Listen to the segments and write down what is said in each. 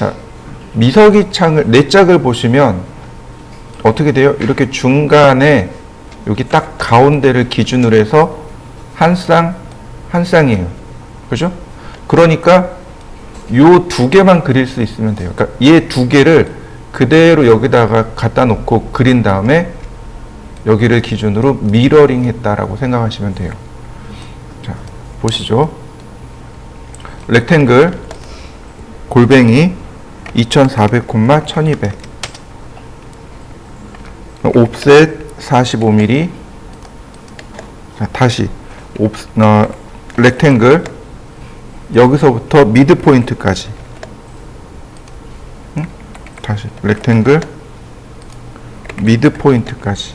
자, 미석이 창을 네 짝을 보시면 어떻게 돼요? 이렇게 중간에 여기 딱 가운데를 기준으로 해서 한 쌍, 한 쌍이에요. 그죠? 그러니까 요 두 개만 그릴 수 있으면 돼요. 그러니까 얘 두 개를 그대로 여기다가 갖다 놓고 그린 다음에 여기를 기준으로 미러링 했다라고 생각하시면 돼요. 자, 보시죠. 렉탱글 골뱅이 2400, 1200 옵셋 45mm 자, 다시. 옵, 어, 렉탱글. 여기서부터 미드 포인트까지. 응? 다시. 렉탱글. 미드 포인트까지.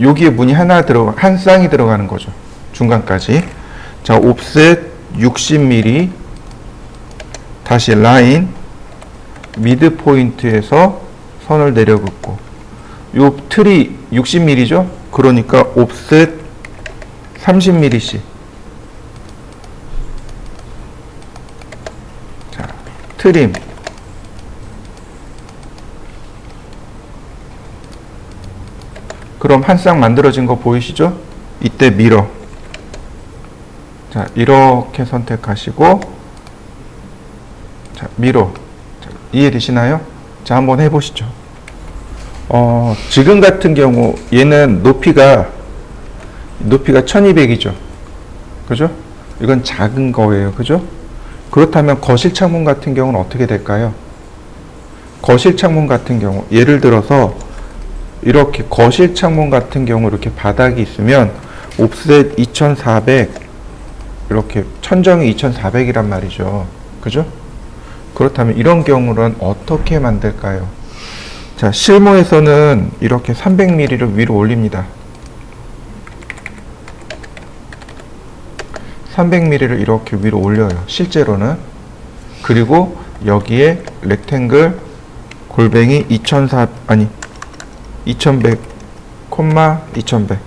여기에 문이 하나 들어가 한 쌍이 들어가는 거죠. 중간까지. 자 옵셋 60mm 다시 라인 미드 포인트에서 선을 내려 긋고 요 틀이 60mm죠 그러니까 옵셋 30mm씩 자 트림 그럼 한 쌍 만들어진 거 보이시죠? 이때 밀어. 자, 이렇게 선택하시고, 자, 이해되시나요? 자, 한번 해보시죠. 어, 지금 같은 경우, 얘는 높이가, 높이가 1200이죠. 그죠? 이건 작은 거예요. 그죠? 그렇다면 거실 창문 같은 경우는 어떻게 될까요? 거실 창문 같은 경우, 예를 들어서, 이렇게 거실 창문 같은 경우 이렇게 바닥이 있으면 옵셋 2400 이렇게 천정이 2400이란 말이죠. 그죠? 그렇다면 이런 경우는 어떻게 만들까요? 자, 실무에서는 이렇게 300mm를 위로 올립니다. 300mm를 이렇게 위로 올려요. 실제로는. 그리고 여기에 렉탱글 골뱅이 2400 아니 2100, 콤마 2100.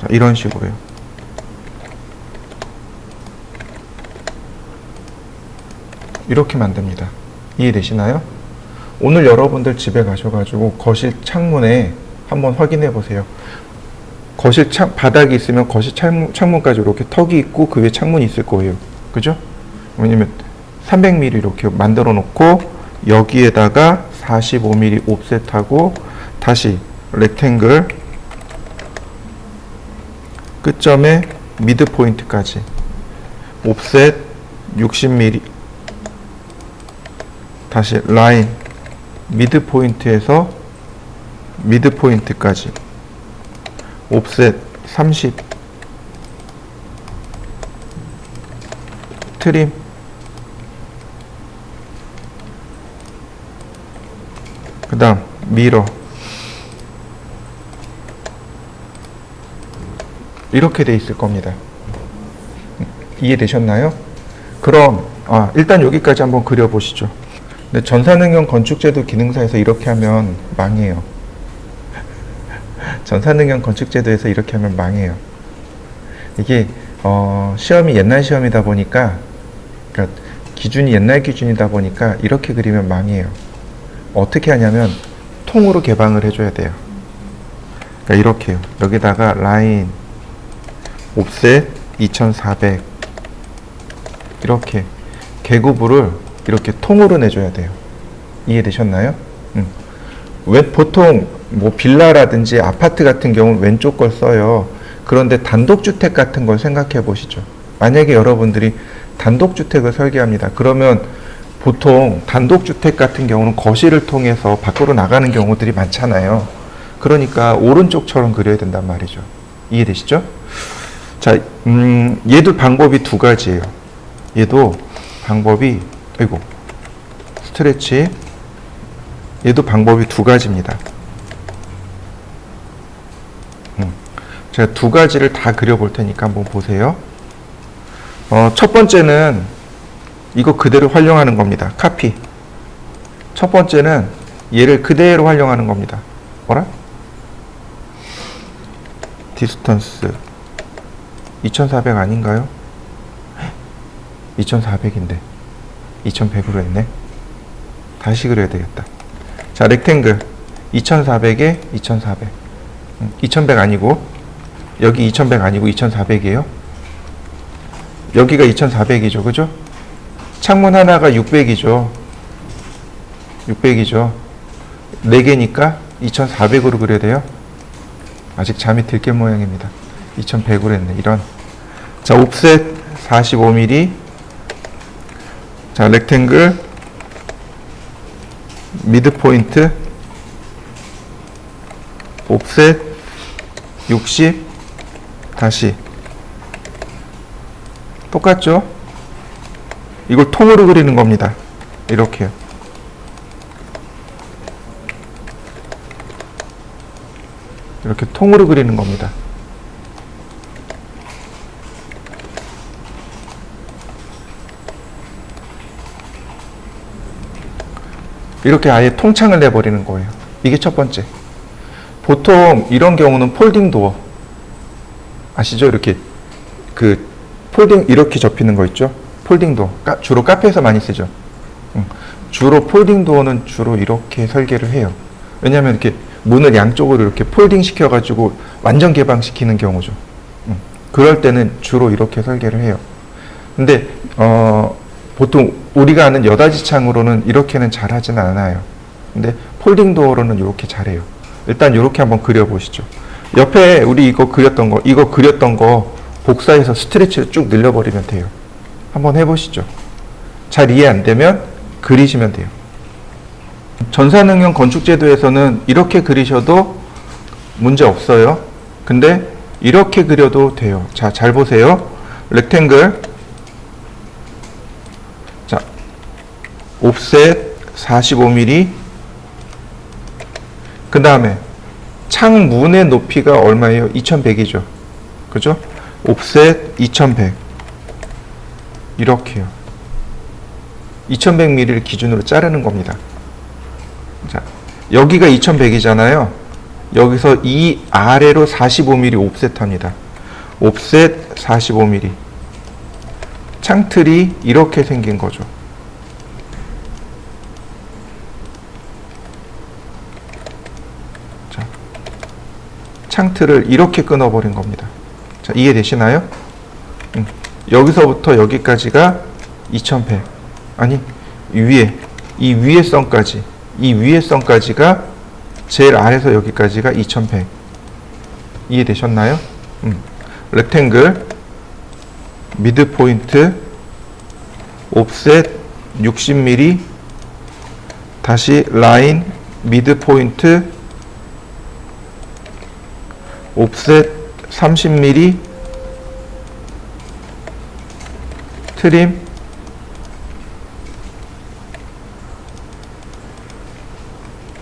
자, 이런 식으로요. 이렇게 만듭니다. 이해되시나요? 오늘 여러분들 집에 가셔가지고 거실 창문에 한번 확인해 보세요. 거실 창, 바닥이 있으면 거실 창문, 창문까지 이렇게 턱이 있고 그 위에 창문이 있을 거예요. 그죠? 왜냐면 300mm 이렇게 만들어 놓고 여기에다가 45mm 옵셋하고 다시 렉탱글 끝점에 미드 포인트까지 옵셋 60mm 다시 라인 미드 포인트에서 미드 포인트까지. 옵셋 30 트림. 그 다음 미러. 이렇게 돼 있을 겁니다. 이해되셨나요? 그럼 아, 일단 여기까지 한번 그려보시죠 근데 전산응용 건축제도 기능사에서 이렇게 하면 망해요 전산응용 건축제도에서 이렇게 하면 망해요 이게 어, 시험이 옛날 시험이다 보니까 그러니까 기준이 옛날 기준이다 보니까 이렇게 그리면 망해요 어떻게 하냐면 통으로 개방을 해줘야 돼요. 그러니까 이렇게요. 여기다가 라인 옵셋 2400 이렇게 계구부를 이렇게 통으로 내줘야 돼요. 이해되셨나요? 음. 왜 보통 뭐 빌라라든지 아파트 같은 경우는 왼쪽 걸 써요. 그런데 단독주택 같은 걸 생각해 보시죠. 만약에 여러분들이 단독주택을 설계합니다. 그러면 보통 단독주택 같은 경우는 거실을 통해서 밖으로 나가는 경우들이 많잖아요. 그러니까 오른쪽처럼 그려야 된단 말이죠. 이해되시죠? 자, 음, 얘도 방법이 두 가지예요. 얘도 방법이, 아이고, 스트레치. 얘도 방법이 두 가지입니다. 음, 제가 두 가지를 다 그려볼 테니까 한번 보세요. 어, 첫 번째는 이거 그대로 활용하는 겁니다. 카피. 첫 번째는 얘를 그대로 활용하는 겁니다. 뭐라? 디스턴스 2400 아닌가요? 2400인데 2100으로 했네. 다시 그려야 되겠다. 자, 렉탱글 2400에 2400. 음, 2100 아니고 여기 2100 아니고 2400이에요. 여기가 2400이죠. 그죠? 창문 하나가 600이죠. 600이죠. 4개니까 2400으로 그려야 돼요. 아직 잠이 들게 모양입니다. 2100으로 했네. 이런. 자, 옵셋 45mm. 자, 렉탱글 미드 포인트 옵셋 60 다시 똑같죠? 이걸 통으로 그리는 겁니다. 이렇게요. 이렇게 통으로 그리는 겁니다. 이렇게 아예 통창을 내버리는 거예요. 이게 첫 번째. 보통 이런 경우는 폴딩 도어 아시죠? 이렇게 그 폴딩 이렇게 접히는 거 있죠? 폴딩 도어 까- 주로 카페에서 많이 쓰죠. 음. 주로 폴딩 도어는 주로 이렇게 설계를 해요. 왜냐하면 이렇게 문을 양쪽으로 이렇게 폴딩 시켜가지고 완전 개방시키는 경우죠. 음. 그럴 때는 주로 이렇게 설계를 해요. 근데 어, 보통 우리가 아는 여닫이 창으로는 이렇게는 잘 하진 않아요. 근데 폴딩 도어로는 이렇게 잘해요. 일단 이렇게 한번 그려보시죠. 옆에 우리 이거 그렸던 거, 이거 그렸던 거 복사해서 스트레치를 쭉 늘려버리면 돼요. 한번 해보시죠. 잘 이해 안 되면 그리시면 돼요. 전산응용 건축제도에서는 이렇게 그리셔도 문제 없어요. 근데 이렇게 그려도 돼요. 자, 잘 보세요. 렉탱글. 옵셋 45mm. 그 다음에 창문의 높이가 얼마예요? 2100이죠. 그죠? 옵셋 2100. 이렇게요. 2100mm를 기준으로 자르는 겁니다. 자, 여기가 2100이잖아요. 여기서 이 아래로 45mm 옵셋합니다. 옵셋 45mm. 창틀이 이렇게 생긴 거죠. 창틀을 이렇게 끊어버린 겁니다. 자, 이해되시나요? 음, 여기서부터 여기까지가 2100. 아니, 위에, 이 위에 선까지, 이 위에 선까지가 제일 아래서 여기까지가 2100. 이해되셨나요? 음. 렉탱글, 미드 포인트, 옵셋 60mm, 다시 라인, 미드 포인트, 옵셋 30mm, 트림,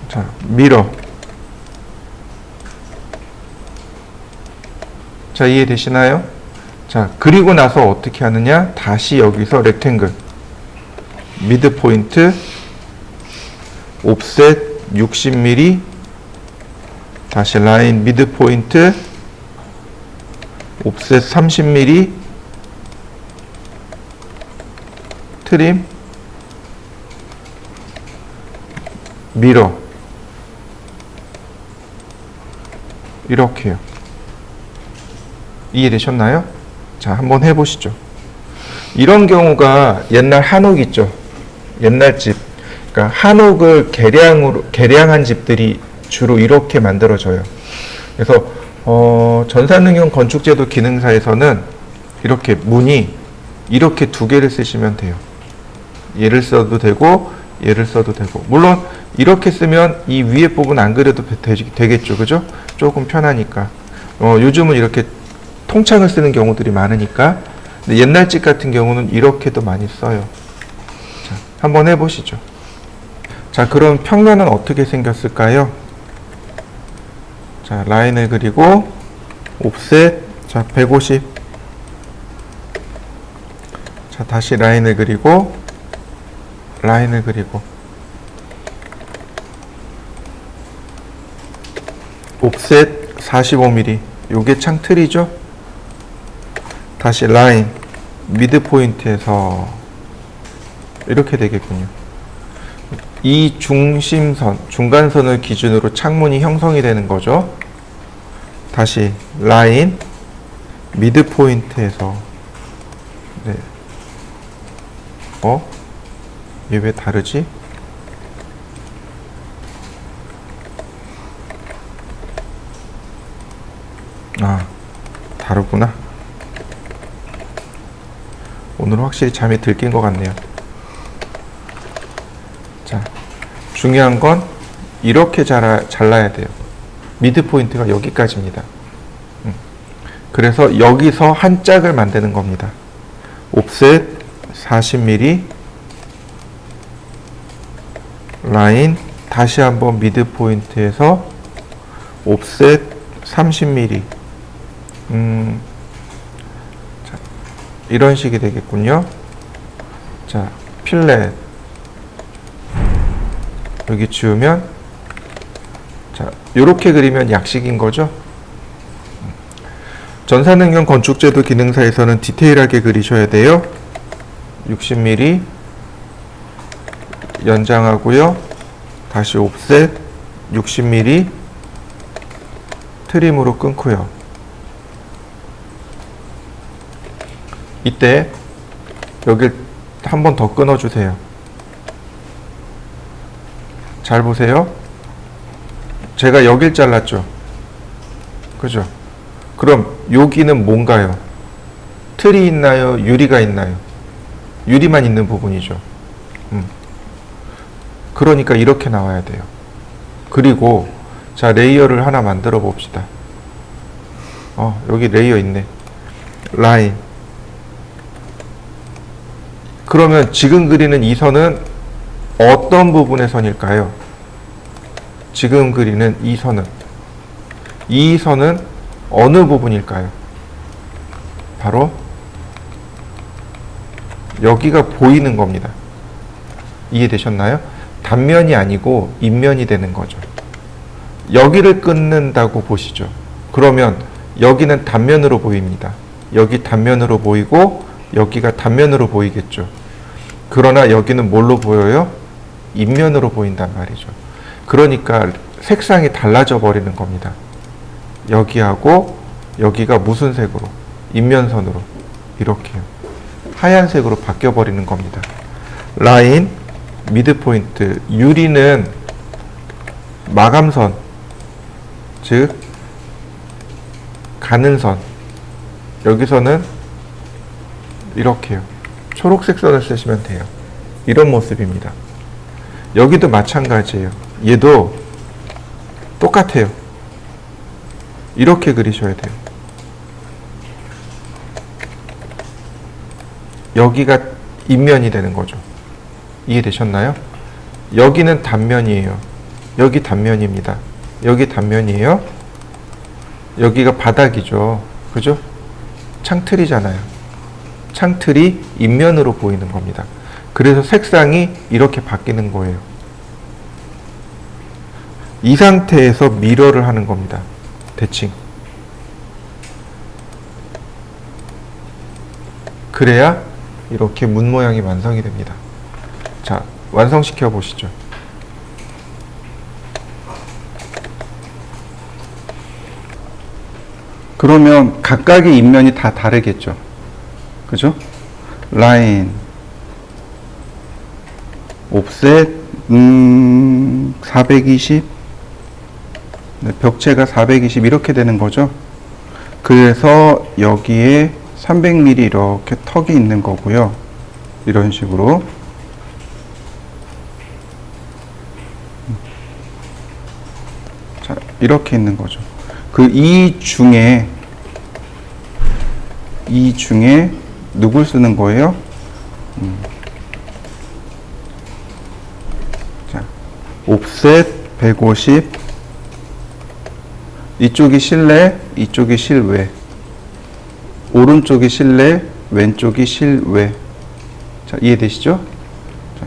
자, 미러. 자, 이해되시나요? 자, 그리고 나서 어떻게 하느냐? 다시 여기서 렉탱글. 미드 포인트. 옵셋 60mm. 다시 라인 미드 포인트. 옵셋 30mm. 트림. 미러. 이렇게요. 이해되셨나요? 자, 한번 해보시죠. 이런 경우가 옛날 한옥 있죠. 옛날 집. 그러니까 한옥을 개량으로, 개량한 집들이 주로 이렇게 만들어져요. 그래서, 어, 전산응용 건축제도 기능사에서는 이렇게 문이 이렇게 두 개를 쓰시면 돼요. 얘를 써도 되고, 얘를 써도 되고. 물론, 이렇게 쓰면 이 위에 부분 안 그려도 되, 되겠죠. 그죠? 조금 편하니까. 어, 요즘은 이렇게 통창을 쓰는 경우들이 많으니까. 근데 옛날 집 같은 경우는 이렇게도 많이 써요. 자, 한번 해보시죠. 자, 그럼 평면은 어떻게 생겼을까요? 자, 라인을 그리고, 옵셋, 자, 150. 자, 다시 라인을 그리고, 라인을 그리고, 옵셋 45mm 요게 창틀이죠 다시 라인 미드 포인트에서 이렇게 되겠군요. 이 중심선, 중간선을 기준으로 창문이 형성이 되는 거죠. 다시 라인 미드 포인트에서 네. 어? 얘 왜 다르지? 아, 다르구나. 오늘은 확실히 잠이 들긴 것 같네요. 자, 중요한 건 이렇게 잘라, 잘라야 돼요. 미드 포인트가 여기까지입니다. 음. 그래서 여기서 한 짝을 만드는 겁니다. 옵셋 40mm 라인 다시 한번 미드 포인트에서 옵셋 30mm 음, 자, 이런 식이 되겠군요. 자, 필렛 여기 지우면 자, 요렇게 그리면 약식인 거죠. 전산능력 건축제도 기능사에서는 디테일하게 그리셔야 돼요. 60mm 연장하고요. 다시 옵셋 60mm 트림으로 끊고요. 이때 여길 한 번 더 끊어 주세요. 잘 보세요. 제가 여길 잘랐죠. 그죠? 그럼 여기는 뭔가요? 틀이 있나요? 유리가 있나요? 유리만 있는 부분이죠. 음. 그러니까 이렇게 나와야 돼요. 그리고 자 레이어를 하나 만들어 봅시다. 어 여기 레이어 있네. 라인. 그러면 지금 그리는 이 선은 어떤 부분의 선일까요? 지금 그리는 이 선은 이 선은 어느 부분일까요? 바로 여기가 보이는 겁니다. 이해되셨나요? 단면이 아니고 인면이 되는 거죠. 여기를 끊는다고 보시죠. 그러면 여기는 단면으로 보입니다. 여기 단면으로 보이고 여기가 단면으로 보이겠죠. 그러나 여기는 뭘로 보여요? 인면으로 보인단 말이죠. 그러니까 색상이 달라져 버리는 겁니다. 여기하고 여기가 무슨 색으로? 인면선으로 이렇게요. 하얀색으로 바뀌어 버리는 겁니다. 라인, 미드 포인트, 유리는 마감선, 즉 가는 선. 여기서는 이렇게요. 초록색 선을 쓰시면 돼요. 이런 모습입니다. 여기도 마찬가지예요. 얘도 똑같아요. 이렇게 그리셔야 돼요. 여기가 인면이 되는 거죠. 이해되셨나요? 여기는 단면이에요. 여기 단면입니다. 여기 단면이에요. 여기가 바닥이죠. 그죠? 창틀이잖아요. 창틀이 인면으로 보이는 겁니다. 그래서 색상이 이렇게 바뀌는 거예요. 이 상태에서 미러를 하는 겁니다. 대칭. 그래야 이렇게 문 모양이 완성이 됩니다. 자, 완성시켜 보시죠. 그러면 각각의 인면이 다 다르겠죠. 그죠? 라인, 옵셋, 음, 420, 네, 벽체가 420 이렇게 되는 거죠. 그래서 여기에 300mm 이렇게 턱이 있는 거고요. 이런 식으로. 자, 이렇게 있는 거죠. 그 이 중에 이 중에 누굴 쓰는 거예요? 음. 자, 옵셋 150 이쪽이 실내, 이쪽이 실외. 오른쪽이 실내, 왼쪽이 실외. 자, 이해되시죠? 자,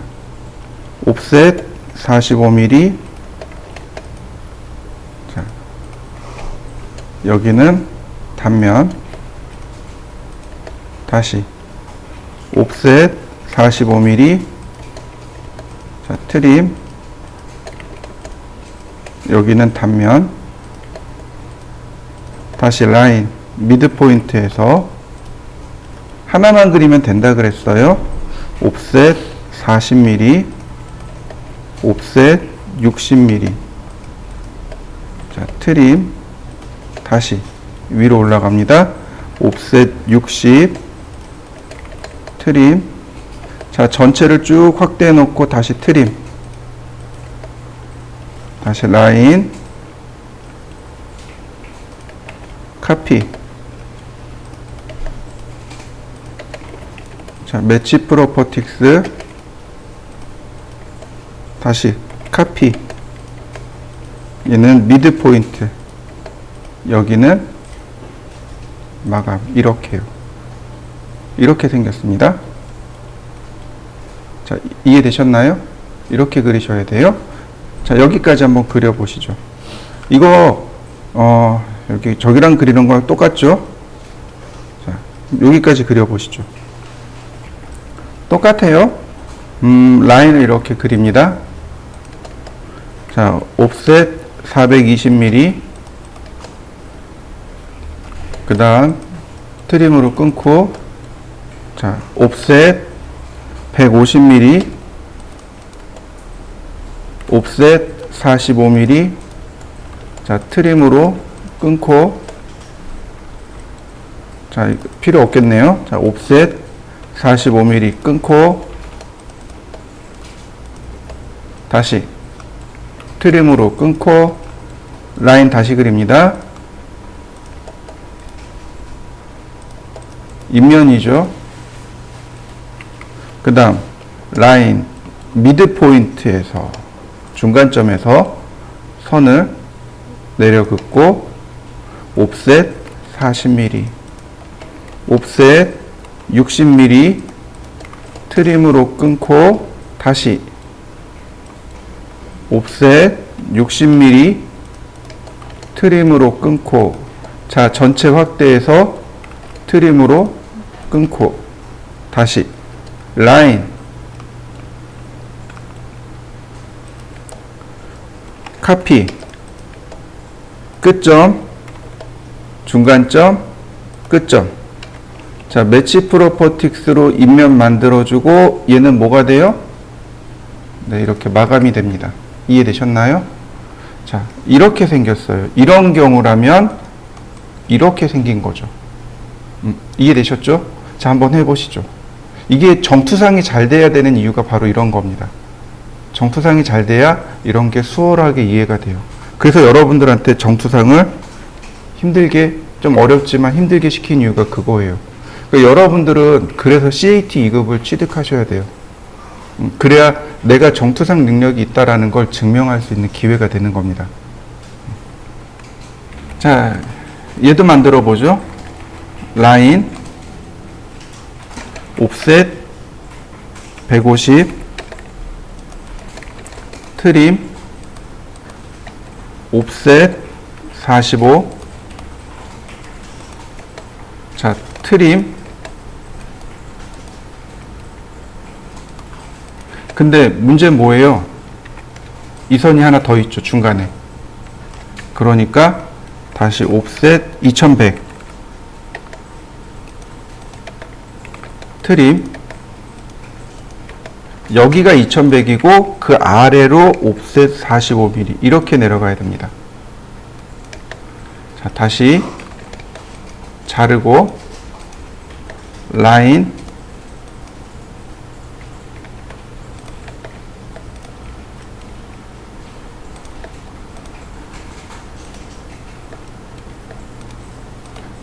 옵셋 45mm. 자, 여기는 단면. 다시 옵셋 45mm 트림 여기는 단면 다시 라인 미드 포인트에서 하나만 그리면 된다 그랬어요. 옵셋 40mm, 옵셋 60mm. 자, 트림 다시 위로 올라갑니다. 옵셋 60, 트림. 자, 전체를 쭉 확대해 놓고 다시 트림. 다시 라인. 카피. 자, 매치 프로퍼틱스. 다시 카피. 얘는 미드 포인트. 여기는 마감. 이렇게요. 이렇게 생겼습니다. 자, 이- 이해되셨나요? 이렇게 그리셔야 돼요. 자, 여기까지 한번 그려보시죠. 이거, 어, 여기, 저기랑 그리는 거랑 똑같죠? 자, 여기까지 그려보시죠. 똑같아요. 음, 라인을 이렇게 그립니다. 자, 옵셋 420mm. 그 다음, 트림으로 끊고, 자, 옵셋 150mm, 옵셋 45mm, 자, 트림으로 끊고, 자, 필요 없겠네요. 자, 옵셋 45mm 끊고, 다시 트림으로 끊고, 라인 다시 그립니다. 입면이죠. 그 다음 라인 미드 포인트에서 중간점에서 선을 내려 긋고 옵셋 40mm 옵셋 60mm 트림으로 끊고 다시 옵셋 60mm 트림으로 끊고 자 전체 확대해서 트림으로 끊고 다시 라인. 카피. 끝점. 중간점. 끝점 자 매치 프로퍼틱스로 인면 만들어주고 얘는 뭐가 돼요? 네 이렇게 마감이 됩니다 이해되셨나요? 자 이렇게 생겼어요 이런 경우라면 이렇게 생긴 거죠 음, 이해되셨죠? 자 한번 해보시죠 이게 정투상이 잘 돼야 되는 이유가 바로 이런 겁니다. 정투상이 잘 돼야 이런 게 수월하게 이해가 돼요. 그래서 여러분들한테 정투상을 힘들게 좀 어렵지만 힘들게 시킨 이유가 그거예요. 그러니까 여러분들은 그래서 CAT 2급을 취득하셔야 돼요. 음, 그래야 내가 정투상 능력이 있다라는 걸 증명할 수 있는 기회가 되는 겁니다. 자, 얘도 만들어 보죠. 라인 옵셋 150 트림 옵셋 45 자, 트림 근데 문제 는 뭐예요? 이 선이 하나 더 있죠, 중간에. 그러니까 다시 옵셋 2100 트림 여기가 2100이고 그 아래로 옵셋 45mm 이렇게 내려가야 됩니다. 자, 다시 자르고 라인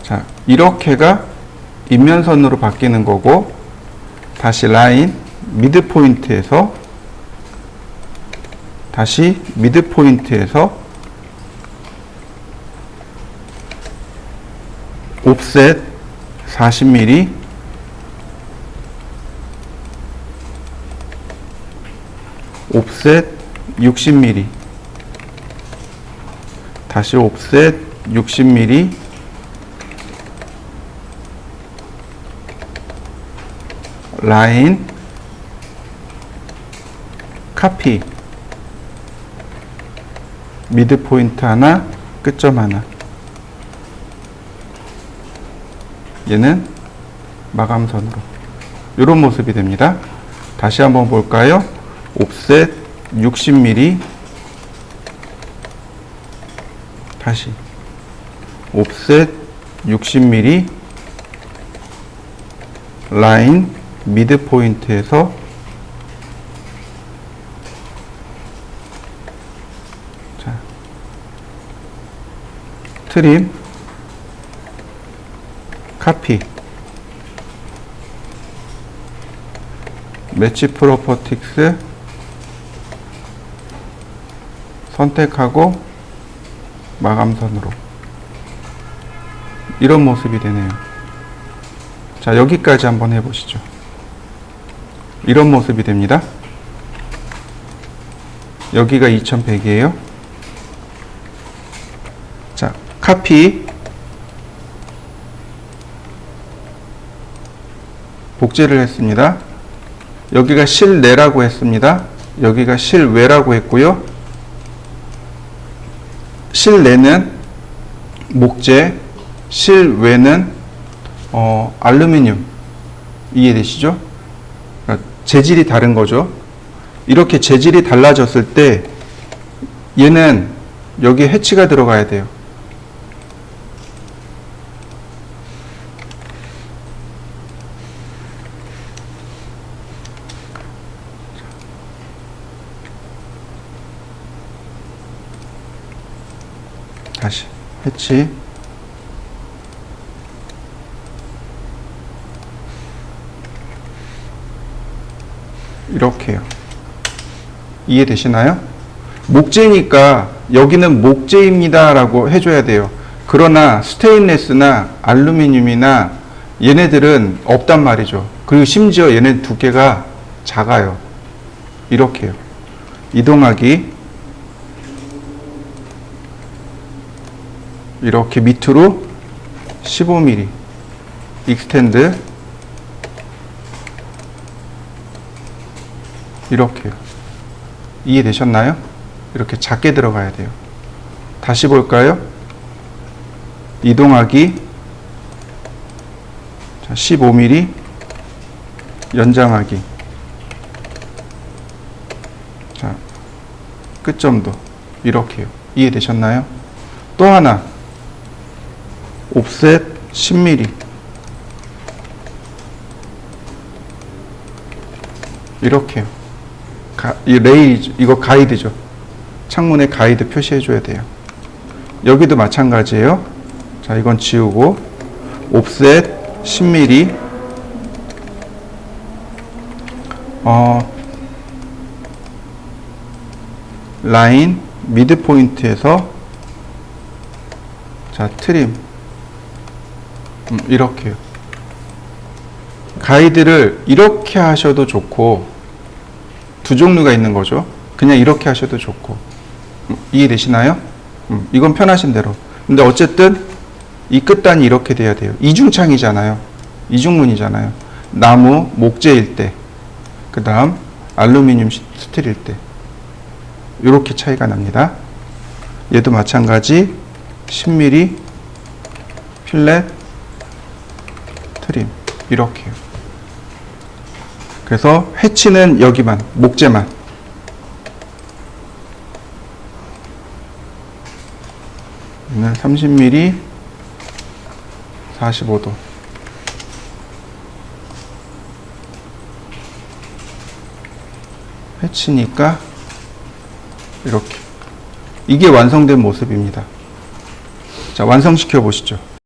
자, 이렇게가 인면선으로 바뀌는 거고 다시 라인 미드 포인트에서 다시 미드 포인트에서 옵셋 40mm 옵셋 60mm 다시 옵셋 60mm 라인 카피. 미드 포인트 하나 끝점 하나. 얘는 마감선으로. 이런 모습이 됩니다. 다시 한번 볼까요? 옵셋 60mm 다시. 옵셋 60mm 라인 미드 포인트에서 자 트림 카피 매치 프로퍼틱스 선택하고 마감선으로 이런 모습이 되네요. 자, 여기까지 한번 해보시죠. 이런 모습이 됩니다. 여기가 2100이에요. 자, 카피. 복제를 했습니다. 여기가 실내라고 했습니다. 여기가 실외라고 했고요. 실내는 목재, 실외는 어, 알루미늄 이해되시죠? 재질이 다른 거죠. 이렇게 재질이 달라졌을 때 얘는 여기 해치가 들어가야 돼요. 다시 해치 이렇게요. 이해되시나요? 목재니까 여기는 목재입니다라고 해줘야 돼요. 그러나 스테인레스나 알루미늄이나 얘네들은 없단 말이죠. 그리고 심지어 얘네 두께가 작아요. 이렇게요. 이동하기 이렇게 밑으로 15mm 익스텐드 이렇게요. 이해되셨나요? 이렇게 작게 들어가야 돼요. 다시 볼까요? 이동하기 자, 15mm 연장하기 자, 끝점도 이렇게요. 이해되셨나요? 또 하나 옵셋 10mm 이렇게요. 가, 이 레이 이거 가이드죠. 창문에 가이드 표시해 줘야 돼요. 여기도 마찬가지예요. 자, 이건 지우고 옵셋 10mm 어 라인 미드 포인트에서 자, 트림 음, 이렇게요. 가이드를 이렇게 하셔도 좋고 두 종류가 있는 거죠. 그냥 이렇게 하셔도 좋고 음, 이해되시나요? 음, 이건 편하신 대로. 근데 어쨌든 이 끝단이 이렇게 돼야 돼요. 이중창이잖아요. 이중문이잖아요. 나무 목재일 때, 그 다음 알루미늄 시- 스틸일 때 이렇게 차이가 납니다. 얘도 마찬가지 10mm 필렛 트림 이렇게요. 그래서 해치는 여기만 목재만 얘는 30mm 45도 해치니까 이렇게 이게 완성된 모습입니다. 자 완성시켜 보시죠.